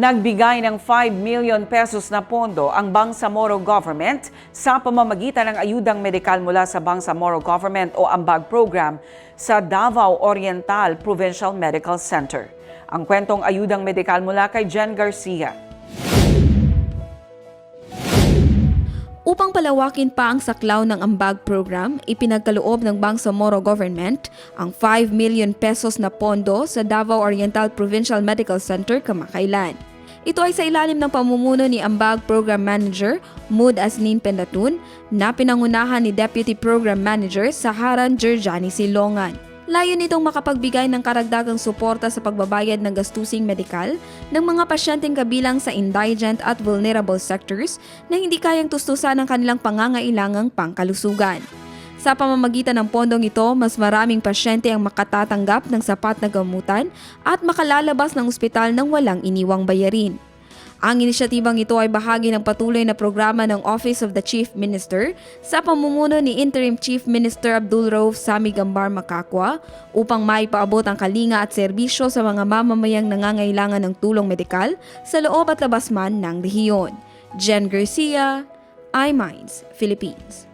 Nagbigay ng 5 million pesos na pondo ang Bangsamoro Government sa pamamagitan ng ayudang medikal mula sa Bangsamoro Government o Ambag Program sa Davao Oriental Provincial Medical Center. Ang kwentong ayudang medikal mula kay Jen Garcia. Upang palawakin pa ang saklaw ng Ambag program, ipinagkaloob ng Bangsamoro Government ang 5 million pesos na pondo sa Davao Oriental Provincial Medical Center kamakailan. Ito ay sa ilalim ng pamumuno ni Ambag Program Manager Mood Asnin Pendatun na pinangunahan ni Deputy Program Manager Saharan Jerjani Silongan. Layo nitong makapagbigay ng karagdagang suporta sa pagbabayad ng gastusing medikal ng mga pasyenteng kabilang sa indigent at vulnerable sectors na hindi kayang tustusan ang kanilang pangangailangang pangkalusugan. Sa pamamagitan ng pondong ito, mas maraming pasyente ang makatatanggap ng sapat na gamutan at makalalabas ng ospital ng walang iniwang bayarin. Ang inisyatibang ito ay bahagi ng patuloy na programa ng Office of the Chief Minister sa pamumuno ni Interim Chief Minister Abdul Rauf Sami Gambar Makakwa upang maipaabot ang kalinga at serbisyo sa mga mamamayang nangangailangan ng tulong medikal sa loob at labas man ng rehiyon. Jen Garcia, iMinds, Philippines.